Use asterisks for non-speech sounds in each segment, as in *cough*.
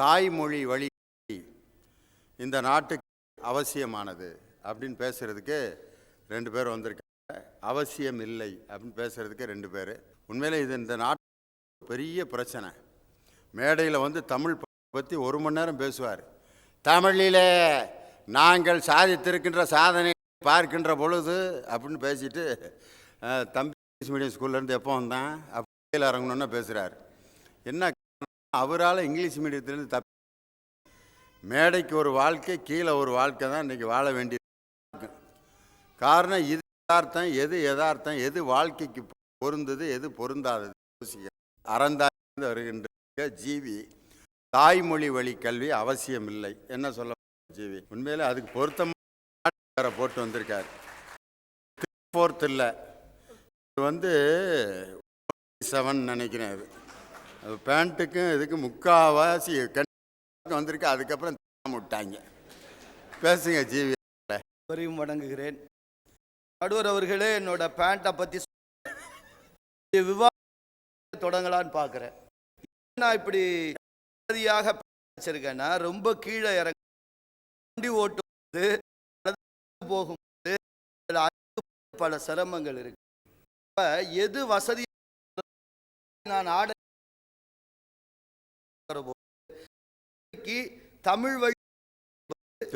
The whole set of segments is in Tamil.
தாய்மொழி வழி இந்த நாட்டுக்கு அவசியமானது அப்படின்னு பேசுகிறதுக்கு ரெண்டு பேர் வந்திருக்காங்க. அவசியம் இல்லை அப்படின்னு பேசுகிறதுக்கு ரெண்டு பேர். உண்மையில் இது இந்த நாட்டு பெரிய பிரச்சனை. மேடையில் வந்து தமிழ் பற்றி ஒரு மணி நேரம் பேசுவார். தமிழிலே நாங்கள் சாதித்திருக்கின்ற சாதனை பார்க்கின்ற பொழுது அப்படின்னு பேசிட்டு தம்பி இங்கிலீஷ் மீடியம் ஸ்கூல்லேருந்து எப்போ வந்தான்? அப்படி இறங்கணுன்னு பேசுகிறார் என்ன அவரால் இங்கிலீஷ் மீடியத்திலேருந்து தப்பி மேடைக்கு ஒரு வாழ்க்கை கீழே ஒரு வாழ்க்கை தான் இன்றைக்கி வாழ வேண்டியது. காரணம் இது யதார்த்தம் எது யதார்த்தம் எது வாழ்க்கைக்கு பொருந்தது எது பொருந்தாதது? யோசிக்க அறந்தாய்ந்து வருகின்ற ஜீவி தாய்மொழி வழி கல்வி அவசியம் இல்லை என்ன சொல்ல ஜீவி? உண்மையிலே அதுக்கு பொருத்தமாக போட்டு வந்திருக்கார். ஃபோர்த் இல்லை. இது வந்து செவன் நினைக்கிறேன் இது. அது பேண்ட்டுக்கும் இதுக்கு முக்காவாசி கண்டிப்பாக வந்திருக்கு. அதுக்கப்புறம் விட்டாங்க. பேசுங்க ஜீவி. வரையும் வணங்குகிறேன். நடுவர் அவர்களே என்னோட பேண்ட்டை பற்றி விவாதம் தொடங்கலான்னு பார்க்குறேன். நான் இப்படி வசதியாக வச்சிருக்கேன்னா ரொம்ப கீழே இறங்க வண்டி ஓட்டும்போது போகும்போது பல சிரமங்கள் இருக்கு. இப்போ எது வசதி நான் ஆட தமிழ் வழி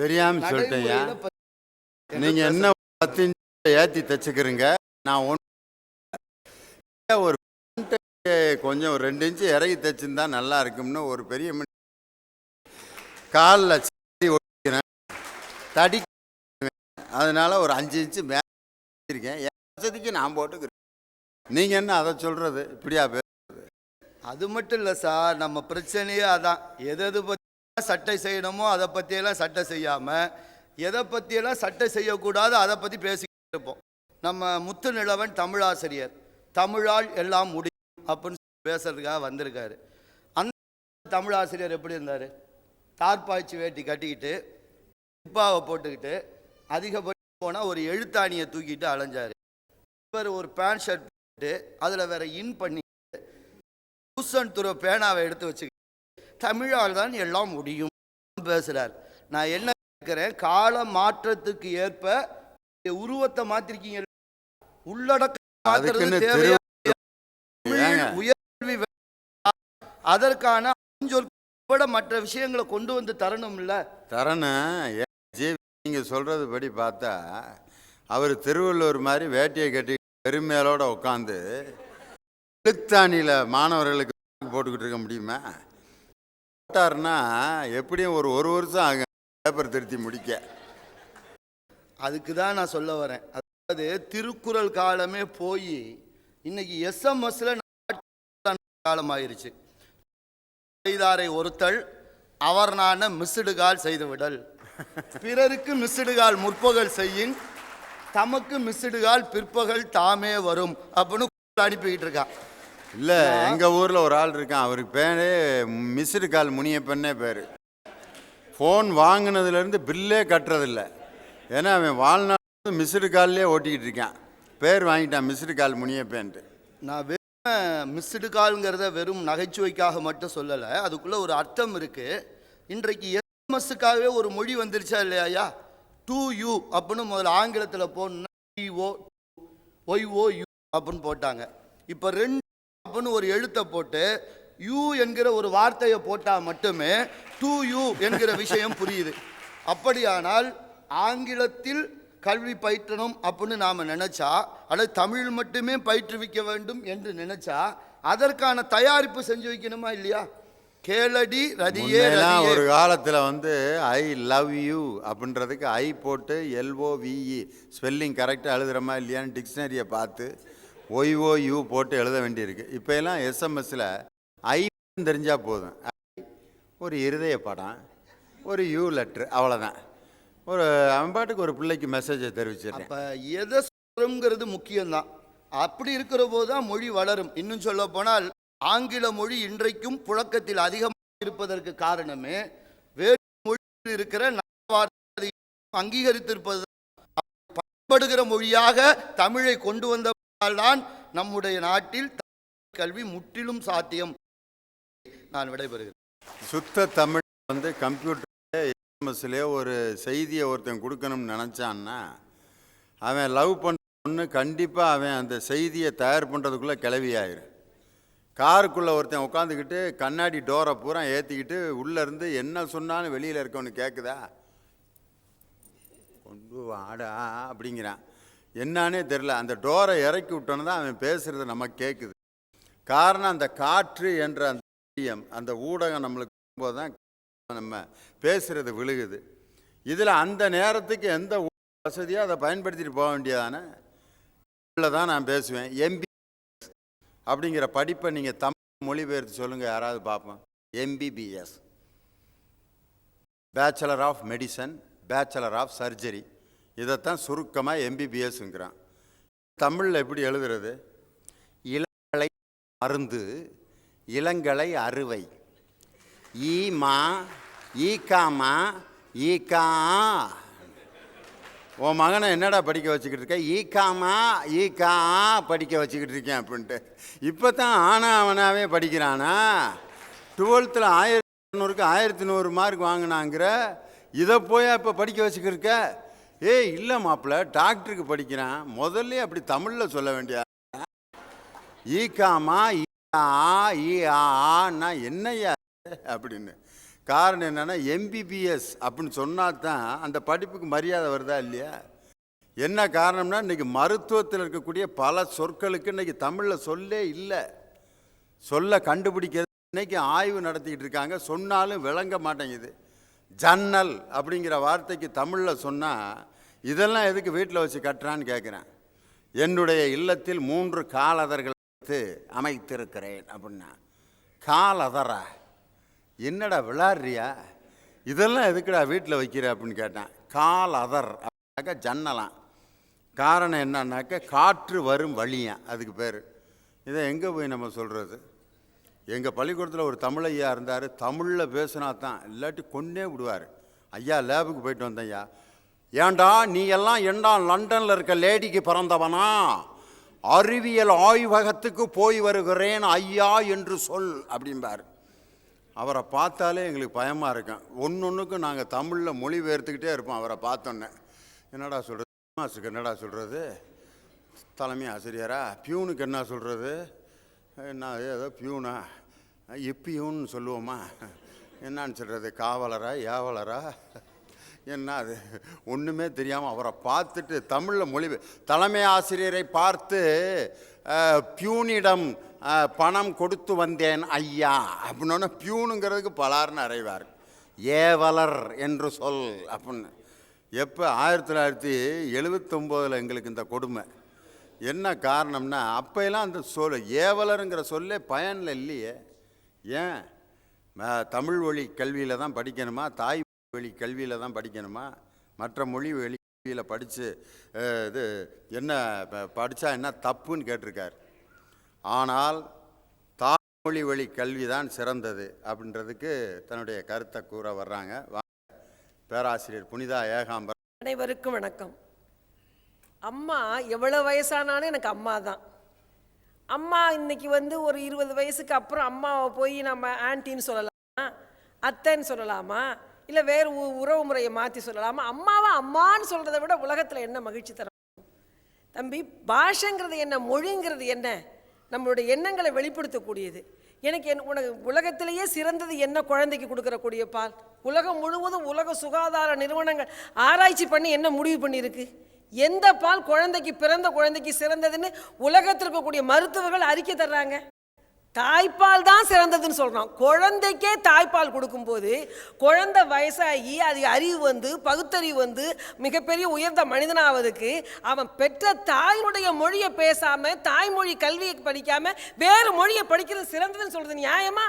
தெரியாம பத்தி நீங்க என்ன பத்து ஏத்தி தச்சுக்கிறீங்க? நான் ஒன்று ஒரு கொஞ்சம் ஒரு ரெண்டு இன்ச்சு இறங்கி தைச்சிருந்தா நல்லா இருக்கும்னு ஒரு பெரிய காலில் சரி ஒட்டிக்கிறேன். தடி அதனால ஒரு அஞ்சு இன்ச்சு மேலே இருக்கேன் என் வசதிக்கு நான் போட்டுக்கிறேன். நீங்க என்ன அதை சொல்றது? இப்படியா அது மட்டும் இல்லை சார் நம்ம பிரச்சனையே அதான். எது எது பற்றி சட்டை செய்யணுமோ அதை பற்றியெல்லாம் சட்டை செய்யாமல் எதை பற்றியெல்லாம் சட்டை செய்யக்கூடாது அதை பற்றி பேசிக்கிட்டு இருப்போம். நம்ம முத்து நிலவன் தமிழாசிரியர். தமிழால் எல்லாம் முடியும் அப்படின்னு சொல்லி பேசுறதுக்காக வந்திருக்காரு. அந்த தமிழாசிரியர் எப்படி இருந்தார்? தார்பாய்ச்சி வேட்டி கட்டிக்கிட்டு உப்பாவை போட்டுக்கிட்டு அதிகபட்சம் போனால் ஒரு எழுத்தாணியை தூக்கிட்டு அலைஞ்சார். இவர் ஒரு பேண்ட் ஷர்ட் போட்டு அதில் வேற இன் பண்ணி புஷன் துற பேனாவை எடுத்து வச்சு தமிழால் தான் எல்லாம் முடியும் பேசுறார். நான் என்ன கேட்கிறேன்? கால மாற்றத்துக்கு ஏற்ப உருவத்தை மாத்திருக்கீங்க. உள்ளடக்க அதுக்குன்னு மாத்துறது திரு தேவையா? தமிழ் ஏங்க? உயர்கல்வி வே- அதற்கான கூட மற்ற விஷயங்களை கொண்டு வந்து தரணும். இல்ல தரணும் நீங்கள் சொல்கிறது படி பார்த்தா அவர் திருவள்ளுவர் மாதிரி வேட்டியை கட்டி பெருமையாலோட உட்காந்து எழுத்தாணியில் மாணவர்களுக்கு போட்டுக்கிட்டு இருக்க முடியுமா? போட்டாருன்னா எப்படியும் ஒரு ஒரு வருஷம் ஆகும் பேப்பர் திருத்தி முடிக்க. அதுக்கு தான் நான் சொல்ல வரேன். அதாவது திருக்குறள் காலமே போய் இன்னைக்கு எஸ்எம்எஸ்ல காலம் ஆயிருச்சு. செய்தாரை ஒருத்தல் அவர் நான மிஸ்டுகால் செய்து விடல் பிறருக்கு மிஸ்டுகால் முற்பகல் செய்யின் தமக்கு மிஸ்டுகால் பிற்பகல் தாமே வரும் அப்படின்னு அனுப்பிக்கிட்டு இருக்கான் இல்லை எங்கள் ஊரில் ஒரு ஆள் இருக்கான். அவருக்கு பேரே மிஸ்டு கால் முனியப்பன்னே பேர். ஃபோன் வாங்கினதுலேருந்து பில்லே கட்டுறதில்ல. ஏன்னா அவன் வாழ்நாள் மிஸ்டு கால்லே ஓட்டிக்கிட்டு இருக்கான். பேர் வாங்கிட்டான் மிஸ்டு கால் முனியப்பேன்ட்டு. நான் வெறும் மிஸ்டு கால்ங்கிறத வெறும் நகைச்சுவைக்காக மட்டும் சொல்லலை. அதுக்குள்ளே ஒரு அர்த்தம் இருக்குது இன்றைக்கு எஸ்எம்எஸ்ஸுக்காகவே ஒரு மொழி வந்துருச்சா இல்லையா டூ யூ அப்படின்னு முதல்ல ஆங்கிலத்தில் போடணும்னா டிஓ ஒய்ஓ யூ அப்படின்னு போட்டாங்க. இப்போ ரெண்டு அப்படின்னு ஒரு எழுத்தை போட்டு யூ என்கிற ஒரு வார்த்தையை போட்டால் மட்டுமே டூ யூ என்கிற விஷயம் புரியுது. அப்படியானால் ஆங்கிலத்தில் கல்வி பயிற்றணும் அப்படின்னு நாம் நினைச்சா அல்லது தமிழ் மட்டுமே பயிற்றுவிக்க வேண்டும் என்று நினைச்சா அதற்கான தயாரிப்பு செஞ்சு வைக்கணுமா இல்லையா? கேளடி ரதியே ஒரு காலத்தில் வந்து ஐ லவ் யூ அப்படின்றதுக்கு ஐ போட்டு எல்ஓவிஇ ஸ்பெல்லிங் கரெக்டாக எழுதுகிறோமா இல்லையான்னு டிக்ஷனரியை பார்த்து ஒய்ஓ யூ போட்டு எழுத வேண்டியிருக்கு. இப்போ எல்லாம் எஸ்எம்எஸில் ஐ தெரிஞ்சால் போதும். ஐ ஒரு இருதய படம் ஒரு யூ லெட்ரு அவ்வளோதான் ஒரு அவன்பாட்டுக்கு ஒரு பிள்ளைக்கு மெசேஜை தெரிவிச்சிருக்கேன் இப்போ எதை சொல்கிறோங்கிறது முக்கியம்தான். அப்படி இருக்கிற போது தான் மொழி வளரும். இன்னும் சொல்ல போனால் ஆங்கில மொழி இன்றைக்கும் புழக்கத்தில் அதிகமாக இருப்பதற்கு காரணமே வேறு மொழியில் இருக்கிற நல்ல வார்த்தை அங்கீகரித்திருப்பது பயன்படுகிற மொழியாக தமிழை கொண்டு வந்த தான் நம்முடைய நாட்டில் கல்வி முற்றிலும் சாத்தியம். நான் விடைபெறுகிறேன். சுத்த தமிழ் வந்து கம்ப்யூட்டர் எம்எஸ்லேயே ஒரு செய்தியை ஒருத்தன் கொடுக்கணும்னு நினச்சான்னா அவன் லவ் பண்ண கண்டிப்பாக அவன் அந்த செய்தியை தயார் பண்ணுறதுக்குள்ளே கிளவி ஆயிரும் காருக்குள்ளே ஒருத்தன் உட்காந்துக்கிட்டு கண்ணாடி டோரை பூரா ஏற்றிக்கிட்டு உள்ளேருந்து என்ன சொன்னாலும் வெளியில் இருக்கவனு கேட்குதா கொண்டு வாடா அப்படிங்கிறான். என்னானே தெரில அந்த டோரை இறக்கி விட்டோன்னு தான் அவன் பேசுகிறது நமக்கு கேட்குது காரணம் அந்த காற்று என்ற அந்த மீடியம், அந்த ஊடகம் நம்மளுக்கு போது தான் நம்ம பேசுகிறது விழுகுது. இதில் அந்த நேரத்துக்கு எந்த வசதியோ அதை பயன்படுத்திட்டு போக வேண்டியதானே? தான் நான் பேசுவேன். எம்பி அப்படிங்கிற படிப்பை நீங்கள் தமிழ் மொழிபெயர்த்து சொல்லுங்கள் யாராவது பார்ப்போம். MBBS bachelor of medicine bachelor of surgery இதைத்தான் சுருக்கமாக எம்பிபிஎஸ்ங்கிறான் தமிழில் எப்படி எழுதுறது? இளங்கலை மருந்து இளங்கலை அறுவை. ஈமா ஈக்காமா ஈக்கா உன் மகனை என்னடா படிக்க வச்சுக்கிட்டு இருக்க? ஈக்காமா ஈக்கா படிக்க வச்சுக்கிட்டு இருக்கேன் அப்படின்ட்டு. இப்போ தான் ஆனா அவனாவே படிக்கிறானா? டுவெல்த்தில் ஆயிரத்தி நூறுக்கு ஆயிரத்தி நூறு மார்க் வாங்கினாங்கிற இதை போய் இப்போ படிக்க வச்சுக்கிட்டு இருக்க? ஏய் இல்லை மாப்பிள்ள டாக்டருக்கு படிக்கிறான். முதல்ல அப்படி தமிழில் சொல்ல வேண்டிய ஈக்காமா ஈ ஆ ஈ ஆ என்னய்யா அப்படின்னு. காரணம் என்னென்னா எம்பிபிஎஸ் அப்படின்னு சொன்னா தான் அந்த படிப்புக்கு மரியாதை வருதா இல்லையா? என்ன காரணம்னா இன்றைக்கி மருத்துவத்தில் இருக்கக்கூடிய பல சொற்களுக்கு இன்னைக்கு தமிழில் சொல்லே இல்லை. சொல்ல கண்டுபிடிக்கிறது இன்றைக்கி ஆய்வு நடத்திக்கிட்டு இருக்காங்க. சொன்னாலும் விளங்க மாட்டேங்குது. ஜன்னல் அப்படிங்கிற வார்த்தைக்கு தமிழில் சொன்னால் இதெல்லாம் எதுக்கு வீட்டில் வச்சு கட்டுறான்னு கேட்குறேன் என்னுடைய இல்லத்தில் மூன்று காலதர்கள் வைத்து அமைத்திருக்கிறேன் அப்படின்னா காலதரா? என்னடா விளாடுறியா? இதெல்லாம் எதுக்குடா வீட்டில் வைக்கிற அப்படின்னு கேட்டேன். கால் அதர் அப்படின்னாக்கா ஜன்னலாம். காரணம் என்னன்னாக்கா காற்று வரும் வழியான் அதுக்கு பேர். இதை எங்கே போய் நம்ம சொல்கிறது எங்கள் பள்ளிக்கூடத்தில் ஒரு தமிழ் ஐயா இருந்தார் தமிழில் பேசினா தான் இல்லாட்டி கொன்னே விடுவார். ஐயா லேபுக்கு போயிட்டு வந்தேன் ஐயா. ஏன்டா நீ எல்லாம் ஏண்டா லண்டனில் இருக்க லேடிக்கு பிறந்தவனா? அறிவியல் ஆய்வகத்துக்கு போய் வருகிறேன் ஐயா என்று சொல் அப்படிம்பார். அவரை பார்த்தாலே எங்களுக்கு பயமாக இருக்கும். ஒன்று ஒன்றுக்கும் நாங்கள் தமிழில் மொழிபெயர்த்துக்கிட்டே இருப்போம் அவரை பார்த்தோன்னே. என்னடா சொல்கிறது மாசுக்கு என்னடா சொல்கிறது தலைமை ஆசிரியரா? பியூனுக்கு என்ன சொல்கிறது என்ன ஏதோ பியூனா? எப்பியூன்னு சொல்லுவோமா? என்னான்னு சொல்கிறது காவலரா? ஏவலரா? என்ன அது? ஒன்றுமே தெரியாமல் அவரை பார்த்துட்டு தமிழில் மொழி தலைமை ஆசிரியரை பார்த்து பியூனிடம் பணம் கொடுத்து வந்தேன் ஐயா அப்படின்னோடனே பியூனுங்கிறதுக்கு பலார்னு அறைவார். ஏவலர் என்று சொல் அப்படின்னு. எப்போ? ஆயிரத்தி தொள்ளாயிரத்தி எழுபத்தொம்போதில் எங்களுக்கு இந்த கொடுமை. என்ன காரணம்னா அப்போயெல்லாம் அந்த சொல் ஏவலருங்கிற சொல்லே பயனில் இல்லையே. ஏன்? தமிழ் வழி கல்வியில் தான் படிக்கணுமா? தாய் வழி கல்வியில் தான் படிக்கணுமா? மற்ற மொழி வழி கல்வியில் படித்து இது என்ன படித்தா என்ன தப்புன்னு கேட்டிருக்கார். ஆனால் தாய்மொழி வழி கல்வி தான் சிறந்தது அப்படின்றதுக்கு தன்னுடைய கருத்தை கூற வர்றாங்க. பேராசிரியர் புனிதா ஏகாம்பரம். அனைவருக்கும் வணக்கம். அம்மா எவ்வளோ வயசானாலும் எனக்கு அம்மா தான். அம்மா இன்னைக்கு வந்து ஒரு இருபது வயசுக்கு அப்புறம் அம்மாவை போய் நம்ம ஆன்ட்டின்னு சொல்லலாமா? அத்தைன்னு சொல்லலாமா? இல்லை வேறு உறவு முறையை மாற்றி சொல்லலாமா? அம்மாவை அம்மான்னு சொல்கிறத விட உலகத்தில் என்ன மகிழ்ச்சி தரும்? தம்பி பாஷைங்கிறது என்ன மொழிங்கிறது என்ன? நம்மளுடைய எண்ணங்களை வெளிப்படுத்தக்கூடியது. எனக்கு என் உனக்கு உலகத்திலேயே சிறந்தது என்ன குழந்தைக்கு கொடுக்கறக்கூடிய பால்? உலகம் முழுவதும் உலக சுகாதார நிறுவனங்கள் ஆராய்ச்சி பண்ணி என்ன முடிவு பண்ணியிருக்கு? எந்த பால் குழந்தைக்கு பிறந்த குழந்தைக்கு சிறந்ததுன்னு உலகத்தில் இருக்கக்கூடிய மருத்துவர்கள் அறிக்கை தர்றாங்க. தாய்ப்பால் தான் சிறந்ததுன்னு சொல்கிறோம் குழந்தைக்கே தாய்ப்பால் கொடுக்கும்போது குழந்தை வயசாகி அது அறிவு வந்து பகுத்தறிவு வந்து மிகப்பெரிய உயர்ந்த மனிதனாவதுக்கு அவன் பெற்ற தாயினுடைய மொழியை பேசாமல் தாய்மொழி கல்வியை படிக்காமல் வேறு மொழியை படிக்கிறது சிறந்ததுன்னு சொல்கிறது நியாயமா?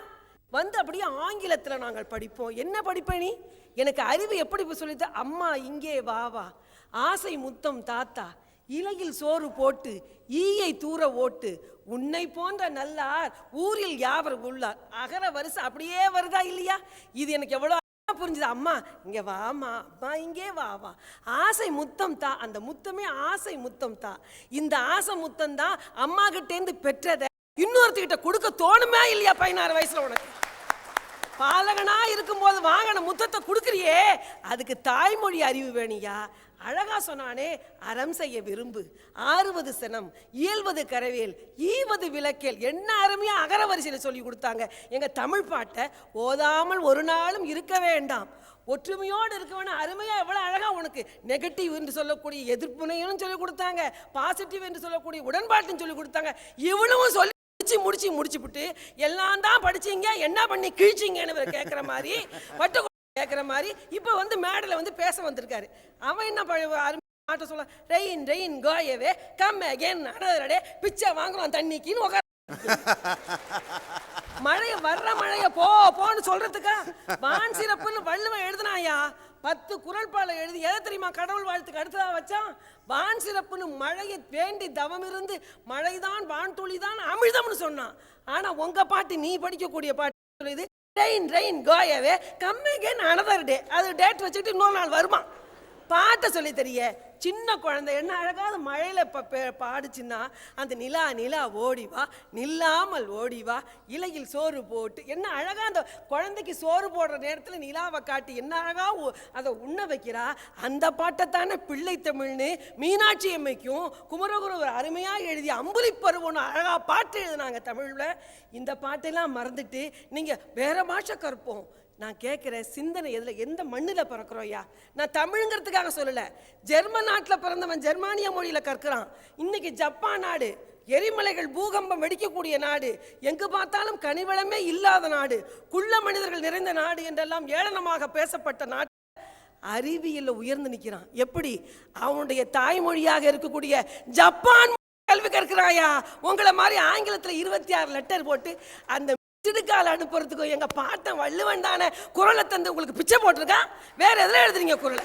வந்து அப்படியே ஆங்கிலத்தில் நாங்கள் படிப்போம். என்ன படிப்பேன் நீ? எனக்கு அறிவு எப்படி இப்போ சொல்லித்து அம்மா இங்கே வா வா. ஆசை முத்தம் தாத்தா. இலையில் சோறு போட்டு ஈயை தூர ஓட்டு. உன்னை போன்ற நல்லார் ஊரில் யாவர் உள்ளார்? அகர வரிசை அப்படியே வருதா இல்லையா? இது எனக்கு எவ்வளோ புரிஞ்சுது. அம்மா இங்கே வாமா அம்மா இங்கே வா வா ஆசை முத்தம் தா. அந்த முத்தமே ஆசை முத்தம் தா. இந்த ஆசை முத்தம் தான் அம்மா கிட்டேருந்து பெற்றதை இன்னொருத்தகிட்ட கொடுக்க தோணுமே இல்லையா? பதினாறு வயசுல உனக்கு. பாலகனா இருக்கும்போது வாங்கின முத்தத்தை கொடுக்குறியே? அதுக்கு தாய்மொழி அறிவு வேணியா? அழகா சொன்னானே அறம் செய்ய விரும்பு. ஆறுவது சனம் இயல்வது கரவேல் ஈவது விளக்கேல். என்ன அருமையா அகரவரிசையில் சொல்லி கொடுத்தாங்க. எங்க தமிழ் பாட்டை ஓதாமல் ஒரு நாளும் இருக்க வேண்டாம். ஒற்றுமையோடு இருக்கவன அருமையா எவ்வளவு அழகா உனக்கு நெகட்டிவ் என்று சொல்லக்கூடிய எதிர்ப்புனையும் சொல்லி கொடுத்தாங்க. பாசிட்டிவ் என்று சொல்லக்கூடிய உடன்பாட்டுன்னு சொல்லி கொடுத்தாங்க. இவனும் சொல்லி முடிச்சு முடிச்சு முடிச்சுப்புட்டு எல்லாம் தான் படிச்சீங்க என்ன பண்ணி கிழிச்சிங்கன்னு கேட்குற மாதிரி வட்டு கேட்குற மாதிரி இப்போ வந்து மேடையில் வந்து பேச வந்திருக்காரு. அவன் என்ன ப- அருமை ஆட்ட சொல்ல rain rain go away come again another day பிச்சை வாங்கலாம் தண்ணிக்குன்னு உட்கார மழைய வர்ற மழைய போ போன்னு சொல்றதுக்கா? வான் சிறப்புன்னு வள்ளுவன் எழுதுனாயா? பத்து குரல்பால எழுதி எதை தெரியுமா? கடவுள் வாழ்த்துக்கு அடுத்ததாக வச்சான்? வான் சிறப்புன்னு மழையை வேண்டி தவம் இருந்து மழைதான் வான் துளிதான் அமிழ்தம்னு சொன்னான். ஆனால் உங்கள் பாட்டு நீ படிக்கக்கூடிய பாட்டு சொல்லுது rain rain go away come again another day அது டேட் வச்சுட்டு இன்னொரு நாள் வருமா? பாட்டை சொல்லி தெரிய சின்ன குழந்தை என்ன அழகாக மழையில் இப்போ பாடுச்சுன்னா அந்த நிலா நிலா ஓடி வா நில்லாமல் ஓடி வா இலையில் சோறு போட்டு என்ன அழகாக அந்த குழந்தைக்கு சோறு போடுற நேரத்தில் நிலாவை காட்டி என்ன அழகாக அதை உண்ண வைக்கிறா? அந்த பாட்டைத்தானே பிள்ளை தமிழ்னு மீனாட்சி அம்மைக்கும் குமரகுருவர் அருமையாக எழுதி அம்புலி பருவம்னு அழகாக பாட்டு எழுதினாங்க தமிழில். இந்த பாட்டெல்லாம் மறந்துட்டு நீங்கள் வேறு பாஷை கற்போம். நான் கேட்குற சிந்தனை எதில் எந்த மண்ணில் பிறக்கிறோம் ஐயா? நான் தமிழுங்கிறதுக்காக சொல்லலை. ஜெர்மன் நாட்டில் பிறந்தவன் ஜெர்மானிய மொழியில் கற்கிறான். இன்னைக்கு ஜப்பான் நாடு எரிமலைகள் பூகம்பம் வெடிக்கக்கூடிய நாடு எங்கு பார்த்தாலும் கனிவளமே இல்லாத நாடு குள்ள மனிதர்கள் நிறைந்த நாடு என்றெல்லாம் ஏளனமாக பேசப்பட்ட நாடு. அறிவியலில் உயர்ந்து நிற்கிறான் எப்படி? அவனுடைய தாய்மொழியாக இருக்கக்கூடிய ஜப்பான் கல்வி கற்கிறாயா? உங்களை மாதிரி ஆங்கிலத்தில் இருபத்தி ஆறு லெட்டர் போட்டு அந்த சிடுக்கால் அனுப்புறதுக்கும் எங்க பாட்டன் வள்ளுவன் தானே குரலை தந்து உங்களுக்கு பிச்சை போட்டிருக்கான் வேற எதுல எழுதுறீங்க குரலை?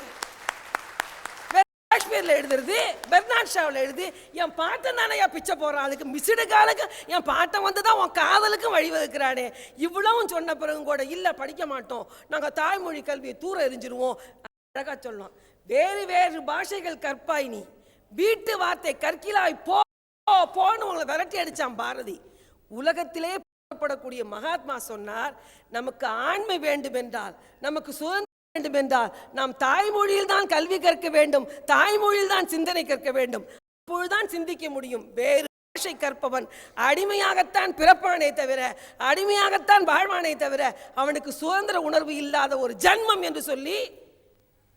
வேற காஷ்மீர்ல எழுதுறது பெர்னாட் ஷாவில் எழுது என் பாட்டன் தானே என் பிச்சை போடுறான். அதுக்கு மிசிடு காலுக்கு என் பாட்டன் வந்து தான் உன் காதலுக்கும் வழிவகுக்கிறானே இவ்வளவும் சொன்ன பிறகும் கூட இல்லை படிக்க மாட்டோம். நாங்கள் தாய்மொழி கல்வியை தூரம் எரிஞ்சிருவோம். அழகாக சொல்லலாம் வேறு வேறு பாஷைகள் கற்பாய் நீ. வீட்டு வார்த்தை கற்கிலாய் போ போன்னு உங்களை விரட்டி அடிச்சான் பாரதி. உலகத்திலே படக்கூடிய மகாத்மா சொன்னார் நமக்கு ஆண்மை வேண்டும் என்றால் நமக்கு சுதந்திரம் வேண்டும் என்றால் நாம் தாய்மொழியில் தான் கல்வி கற்க வேண்டும் தாய்மொழியில் தான் சிந்தனை கற்க வேண்டும். அப்பொழுதுதான் சிந்திக்க முடியும். வேறு பாஷை கற்பவன் அடிமையாகத்தான் பிறப்பானே தவிர அடிமையாகத்தான் வாழ்வானே தவிர அவனுக்கு சுதந்திர உணர்வு இல்லாத ஒரு ஜன்மம் என்று சொல்லி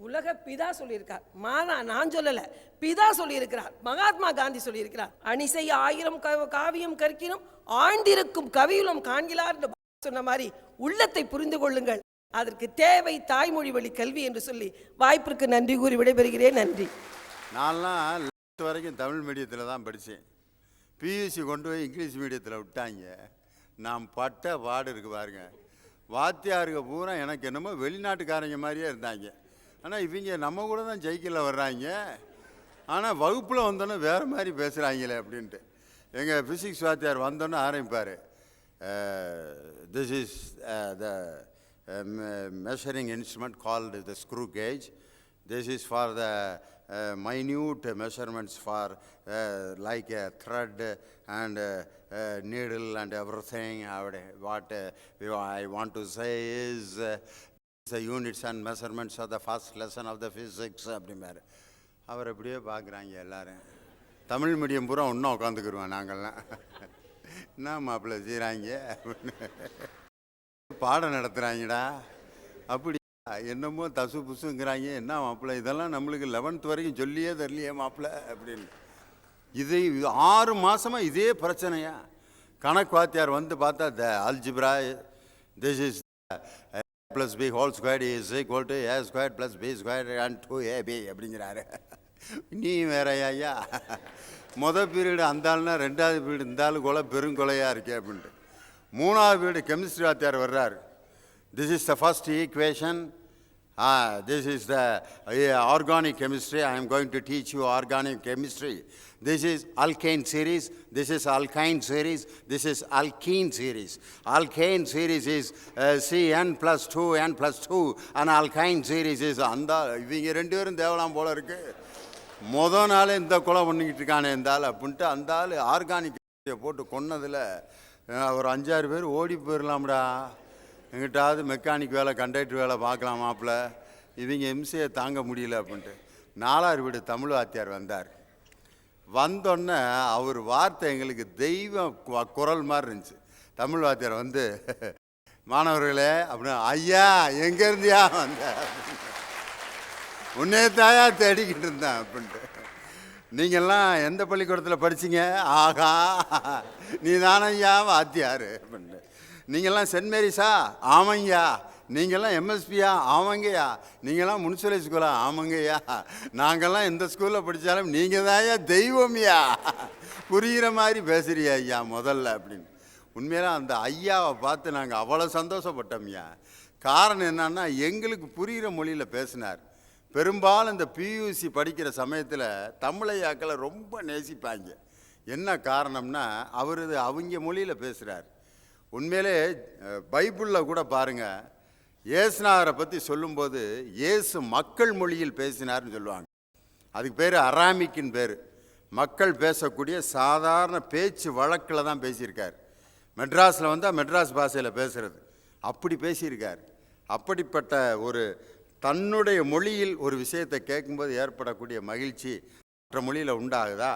உலக பிதா சொல்லியிருக்கார். மாதா நான் சொல்லலை. பிதா சொல்லியிருக்கிறார். மகாத்மா காந்தி சொல்லியிருக்கிறார். அணிசை ஆயிரம் காவியம் கற்கினும் ஆழ்ந்திருக்கும் கவியுலம் காண்கிறார் என்று சொன்ன மாதிரி உள்ளத்தை புரிந்து கொள்ளுங்கள். அதற்கு தேவை தாய்மொழி வழி கல்வி என்று சொல்லி வாய்ப்பிற்கு நன்றி கூறி விடைபெறுகிறேன். நன்றி. நான்லாம் லெவன்த் வரைக்கும் தமிழ் மீடியத்தில் தான் படித்தேன். பியூசி கொண்டு போய் இங்கிலீஷ் மீடியத்தில் விட்டாங்க. நான் பட்ட பாடு இருக்கு பாருங்க. வாத்தியாருங்க பூரா எனக்கு என்னமோ வெளிநாட்டுக்காரங்க மாதிரியே இருந்தாங்க. ஆனால் இவங்க நம்ம கூட தான் ஜெயிக்கல வர்றாங்க ஆனால் வகுப்பில் வந்தோன்னே வேறு மாதிரி பேசுகிறாங்களே அப்படின்ட்டு எங்கள் ஃபிசிக்ஸ் வாத்தியார் வந்தோன்னே ஆரம்பிப்பார் this is the measuring instrument called the screw gauge this is for the minute measurements for like a thread and needle and every thing அப்படி what I want to say is the units and measurements of the uh, lesson of the physics அப்படிம்பாரு. அவர் அப்படியே பார்க்குறாங்க எல்லோரும். தமிழ் மீடியம் பூரா இன்னும் உட்காந்துக்கிருவோம் நாங்கள்லாம் என்ன மாப்பிள்ளை செய்கிறாங்க பாடம் நடத்துகிறாங்கடா அப்படி என்னமோ தசு புசுங்கிறாங்க. என்ன மாப்பிள்ளை? இதெல்லாம் நம்மளுக்கு லெவன்த் வரைக்கும் சொல்லியே தரலையே மாப்பிள்ளை அப்படின்னு. இது ஆறு மாதமாக இதே பிரச்சனையா? கணக்கு வாத்தியார் வந்து பார்த்தா the algebra this is plus B whole square is equal to A square plus B square and two A B அப்படிங்கிறாரு. நீ வேறையா ஐயா மொதல் பீரியடு அந்த ரெண்டாவது பீரியடு இந்த ஆளு கொலை பெருங்கொலையாக இருக்கே அப்படின்ட்டு. மூணாவது பீரியடு கெமிஸ்ட்ரி வாத்தியார் வர்றாரு. This is the first equation this is the uh, organic chemistry. I am going to teach you organic chemistry. This is alkane series. This is alkyne series. This is alkene series. Alkane series is uh, Cn plus 2, n plus 2. And alkyne series is அந்த இவங்க ரெண்டு பேரும் தேவலாம் போல இருக்கு முத நாள் இந்த கொலை பண்ணிக்கிட்டு இருக்கானே இந்த ஆள் அப்படின்ட்டு அந்த ஆள் ஆர்கானிக் போட்டு கொன்னதில் ஒரு அஞ்சாறு பேர் ஓடி போயிடலாம்டா எங்கிட்டாவது மெக்கானிக் வேலை கண்டக்டர் வேலை பார்க்கலாம் மாப்பிள்ள. இவங்க எம்சியை தாங்க முடியல அப்படின்ட்டு. நாலார் வீடு தமிழ் வாத்தியார் வந்தார். வந்தோடனே அவர் வார்த்தை எங்களுக்கு தெய்வம் கு- குரல் மாதிரி இருந்துச்சு. தமிழ் வாத்தியார் வந்து மாணவர்களே அப்படின்னு ஐயா எங்கேருந்தியா வந்த? உன்னே தாயா தேடிக்கிட்டு இருந்தேன் அப்படின்ட்டு. நீங்கள்லாம் எந்த பள்ளிக்கூடத்தில் படிச்சீங்க? ஆகா நீ தானையா வாத்தியார் அப்படின்ட்டு. நீங்கள்லாம் சென்ட் மேரிஸா? ஆமாங்கய்யா. நீங்கள்லாம் எம்எஸ்பியா? ஆமாங்கய்யா. நீங்கள்லாம் முனிசிபல் ஸ்கூலா? ஆமாங்கய்யா. நாங்கள்லாம் எந்த ஸ்கூலில் படித்தாலும் நீங்கள் தான்யா தெய்வம்யா. புரிகிற மாதிரி பேசுகிறியா ஐயா முதல்ல அப்படின்னு. உண்மையில அந்த ஐயாவை பார்த்து நாங்கள் அவ்வளோ சந்தோஷப்பட்டோம்யா. காரணம் என்னன்னா எங்களுக்கு புரிகிற மொழியில் பேசினார். பெரும்பாலும் இந்த பியூசி படிக்கிற சமயத்தில் தமிழையாக்களை ரொம்ப நேசிப்பாங்க. என்ன காரணம்னா அவர் அவங்க மொழியில் பேசுகிறார் உண்மையிலே பைபிளில் கூட பாருங்கள் இயேசுநாதரை பற்றி சொல்லும்போது இயேசு மக்கள் மொழியில் பேசினார்னு சொல்லுவாங்க. அதுக்கு பேர் அராமிக்கின் பேர். மக்கள் பேசக்கூடிய சாதாரண பேச்சு வழக்கில் தான் பேசியிருக்கார். மெட்ராஸில் வந்தால் மெட்ராஸ் பாஷையில் பேசுகிறது அப்படி பேசியிருக்கார். அப்படிப்பட்ட ஒரு தன்னுடைய மொழியில் ஒரு விஷயத்தை கேட்கும்போது ஏற்படக்கூடிய மகிழ்ச்சி மற்ற மொழியில் உண்டாகுதா?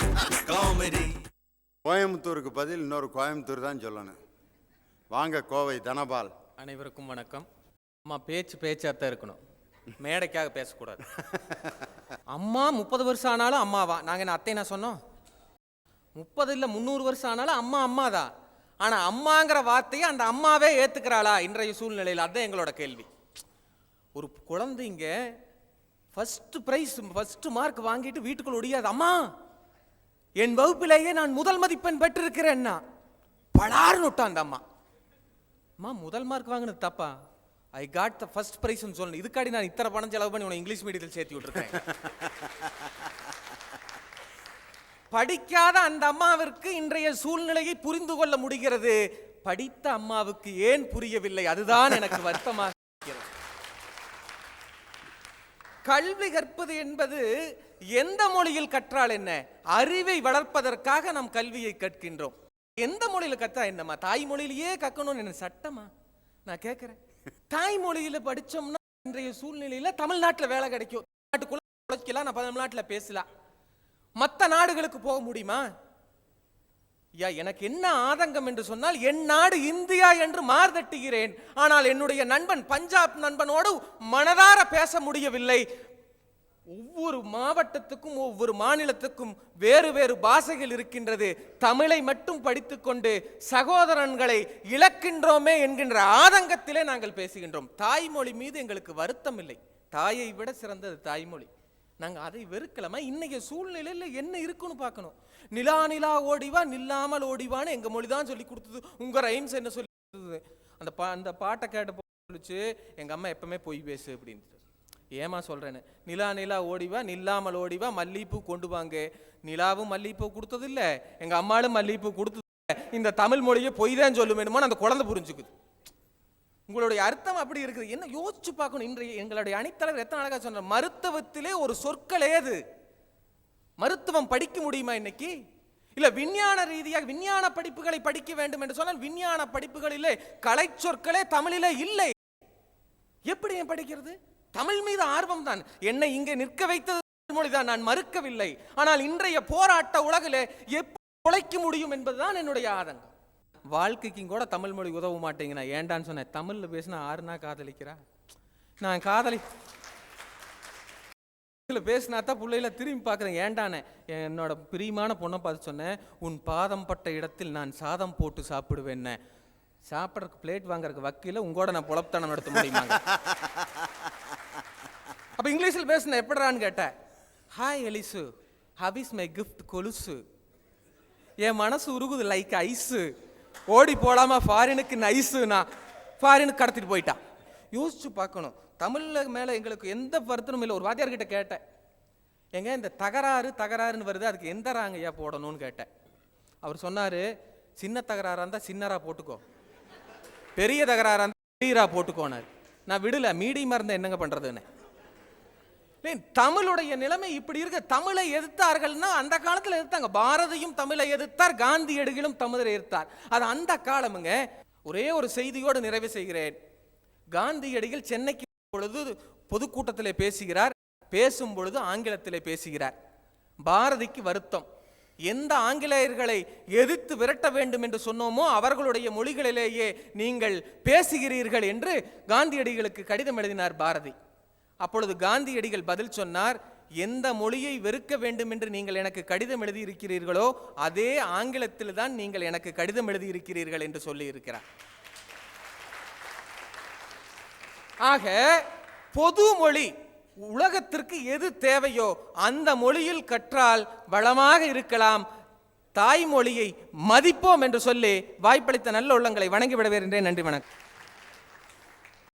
Comedy. கோயம்புத்தூருக்கு பதில் இன்னொரு கோயம்புத்தூர் தான் சொல்லணும். வாங்க கோவை தனபால். அனைவருக்கும் வணக்கம். அம்மா பேச்சு பேச்சாக தான் இருக்கணும். மேடைக்காக பேசக்கூடாது. *laughs* அம்மா முப்பது வருஷம் ஆனாலும் அம்மாவா? நாங்கள் என்ன அத்தை நான் சொன்னோம்? முப்பது இல்லை முந்நூறு வருஷம் ஆனாலும் அம்மா அம்மா தான் ஆனால் அம்மாங்கிற வார்த்தையை அந்த அம்மாவே ஏற்றுக்கிறாளா இன்றைய சூழ்நிலையில்? அதுதான் எங்களோட கேள்வி. ஒரு குழந்தைங்க ஃபஸ்ட்டு ப்ரைஸ் ஃபஸ்ட்டு மார்க் வாங்கிட்டு வீட்டுக்குள்ள ஒடியாது. அம்மா! என் வகுப்பிலேயே நான் முதல் மதிப்பெண் பெற்றிருக்கிறேன்னா பலார்னு விட்டான் அந்த அம்மா. அம்மா முதல் மார்க் வாங்கினது தப்பா? ஐ காட் த ஃபர்ஸ்ட் ப்ரைஸ்னு சொல்லணும். இதுக்காடி நான் இத்தனை பணம் செலவு பண்ணி உன்னை இங்கிலீஷ் மீடியத்தில் சேர்த்து விட்டுருக்கேன் படிக்காத அந்த அம்மாவிற்கு இன்றைய சூழ்நிலையை புரிந்து கொள்ள முடிகிறது. படித்த அம்மாவுக்கு ஏன் புரியவில்லை? அதுதான் எனக்கு வருத்தமாக இருக்கிறது. கல்வி கற்பது என்பது எந்த மொழியில் கற்றால் என்ன? அறிவை வளர்ப்பதற்காக நாம் கல்வியை கற்கின்றோம். எந்த மொழியில கற்றா என்னம்மா? தாய்மொழியிலேயே கற்கணும்னு என்ன சட்டமா? நான் கேட்குறேன். தாய்மொழியில் படிச்சோம்னா இன்றைய சூழ்நிலையில தமிழ்நாட்டில் வேலை கிடைக்கும். நாட்டுக்குள்ள உழைக்கலாம் நான் தமிழ்நாட்டில் பேசலாம். மற்ற நாடுகளுக்கு போக முடியுமா? ஐயா எனக்கு என்ன ஆதங்கம் என்று சொன்னால் என் நாடு இந்தியா என்று மார்தட்டுகிறேன் ஆனால் என்னுடைய நண்பன் பஞ்சாப் நண்பனோடு மனதார பேச முடியவில்லை. ஒவ்வொரு மாவட்டத்துக்கும் ஒவ்வொரு மாநிலத்துக்கும் வேறு வேறு பாஷைகள் இருக்கின்றது. தமிழை மட்டும் படித்துக்கொண்டு சகோதரன்களை இழக்கின்றோமே என்கின்ற ஆதங்கத்திலே நாங்கள் பேசுகின்றோம். தாய்மொழி மீது எங்களுக்கு வருத்தம் இல்லை. தாயை விட சிறந்தது தாய்மொழி. நாங்கள் அதை வெறுக்கலாமா? இன்னைக்கு சூழ்நிலையில் என்ன இருக்குன்னு பார்க்கணும். நிலா நிலா ஓடிவா நில்லாமல் ஓடிவான்னு எங்கள் மொழி தான் சொல்லி கொடுத்தது. உங்கள் ரைம்ஸ் என்ன சொல்லி கொடுத்தது? அந்த பா அந்த பாட்டை கேட்ட சொல்லிச்சு எங்கள் அம்மா எப்பவுமே பொய் பேசு அப்படின்ட்டு. ஏமா சொல்கிறேன்னு நிலா நிலா ஓடிவா? நில்லாமல் ஓடிவா? மல்லிகைப்பூ கொண்டு வாங்க. நிலாவும் மல்லிகைப்பூ கொடுத்ததில்ல. எங்கள் அம்மாளும் மல்லிகைப்பூ கொடுத்ததில்ல. இந்த தமிழ் மொழியை பொய் தான் சொல்லுமேனுமோ அந்த குழந்தை புரிஞ்சுக்குது. உங்களுடைய அர்த்தம் அப்படி இருக்குது. என்ன யோசிச்சு பார்க்கணும்? இன்றைய எங்களுடைய அணித்தலைவர் எத்தனை அழகாக சொன்ன மருத்துவத்திலே ஒரு சொற்கள் ஏது? மருத்துவம் படிக்க முடியுமா இன்னைக்கு? இல்லை விஞ்ஞான ரீதியாக விஞ்ஞான படிப்புகளை படிக்க வேண்டும் என்று சொன்னால் விஞ்ஞான படிப்புகளிலே கலை சொற்களே தமிழிலே இல்லை. எப்படி ஏன் படிக்கிறது? தமிழ் மீது ஆர்வம் தான் என்னை இங்கே நிற்க வைத்தது மொழிதான். நான் மறுக்கவில்லை. ஆனால் இன்றைய போராட்ட உலகிலே எப்படி உழைக்க முடியும் என்பதுதான் என்னுடைய ஆதங்கம். வாழ்க்கைக்கும் கூட தமிழ் மொழி உதவ மாட்டேங்க நான் ஏண்டான்னு சொன்னேன். தமிழ்ல பேசினா ஆறுனா காதலிக்கிறா? நான் காதலி இதில் பேசினா தான் பிள்ளைகள திரும்பி பார்க்குறேன். ஏண்டானே? என்னோட பிரியமான பொண்ணை பார்த்து சொன்னேன். உன் பாதம் பட்ட இடத்தில் நான் சாதம் போட்டு சாப்பிடுவேன்ன. சாப்பிட்றதுக்கு பிளேட் வாங்குறதுக்கு வக்கீல உங்களோட நான் புலப்தனம் நடத்த முடியுமா *laughs* அப்போ இங்கிலீஷில் பேசுன எப்படான்னு கேட்டேன் hi Alice how is my gift கொலுசு? என் மனசு உருகுது லைக் ஐஸு ஓடி போடாமல் ஃபாரினுக்கு நைஸுனா ஃபாரினுக்கு கடத்திட்டு போயிட்டான் யோசிச்சு பார்க்கணும். தமிழில் மேலே எங்களுக்கு எந்த வருத்தனும் இல்லை. ஒரு வாத்தியார்கிட்ட கேட்டேன். எங்க இந்த தகராறு தகராறுன்னு வருது. அதுக்கு எந்த ராங்கய்யா போடணும்னு கேட்டேன். அவர் சொன்னார் சின்ன தகராறாக இருந்தால் சின்னராக போட்டுக்கோ. பெரிய தகராறாக இருந்தால் பெரியராக போட்டுக்கோனார். நான் விடலை. மீடியமாக இருந்தால் என்னங்க பண்ணுறதுன்னு தமிழுடைய நிலைமை இப்படி இருக்கு. தமிழை எதிர்த்தார்கள்னா அந்த காலத்தில் எதிர்த்தாங்க. பாரதியும் தமிழை எதிர்த்தார் காந்தியடிகளும் தமிழை எதிர்த்தார். அது அந்த காலமுங்க. ஒரே ஒரு செய்தியோடு நிறைவு செய்கிறேன். காந்தியடிகள் சென்னைக்கு பொழுது பொதுக்கூட்டத்தில் பேசுகிறார். பேசும் பொழுது ஆங்கிலத்தில் பேசுகிறார். பாரதிக்கு வருத்தம். எந்த ஆங்கிலேயர்களை எதிர்த்து விரட்ட வேண்டும் என்று சொன்னோமோ அவர்களுடைய மொழிகளிலேயே நீங்கள் பேசுகிறீர்கள் என்று காந்தியடிகளுக்கு கடிதம் எழுதினார் பாரதி. அப்பொழுது காந்தியடிகள் பதில் சொன்னார் எந்த மொழியை வெறுக்க வேண்டும் என்று நீங்கள் எனக்கு கடிதம் எழுதியிருக்கிறீர்களோ அதே ஆங்கிலத்தில் தான் நீங்கள் எனக்கு கடிதம் எழுதியிருக்கிறீர்கள் என்று சொல்லியிருக்கிறார். ஆக பொது மொழி உலகத்திற்கு எது தேவையோ அந்த மொழியில் கற்றால் வளமாக இருக்கலாம். தாய்மொழியை மதிப்போம் என்று சொல்லி வாய்ப்பளித்த நல்ல உள்ளங்களை வணங்கி விட நன்றி வணக்கம்.